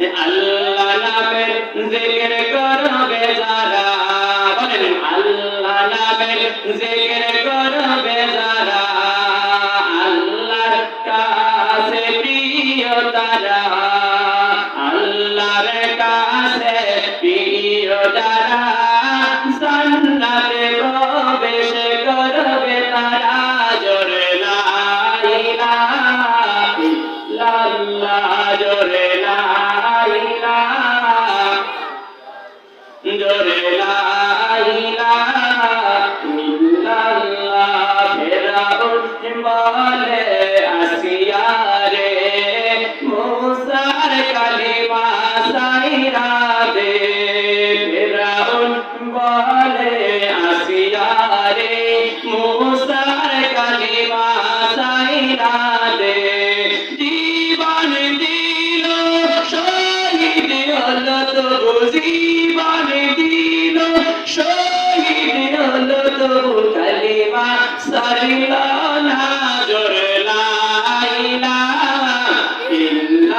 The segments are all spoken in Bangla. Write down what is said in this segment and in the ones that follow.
আল্লাহ নামের জিকির করবে যারা, বলেন আল্লাহ নামের জিকির করবে যারা, আল্লাহর কাছে প্রিয় তারা। বলে আসিয়া রে। মুসার কালিমা সাইরা দে। ফেরাউন বলে আসিয়া রে। মুসার কালিমা সাইরা দে। জীবন দিল, শহীদ হলো তবু জীবন দিল, শহীদ হলো তবু কালিমা সারিল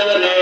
লা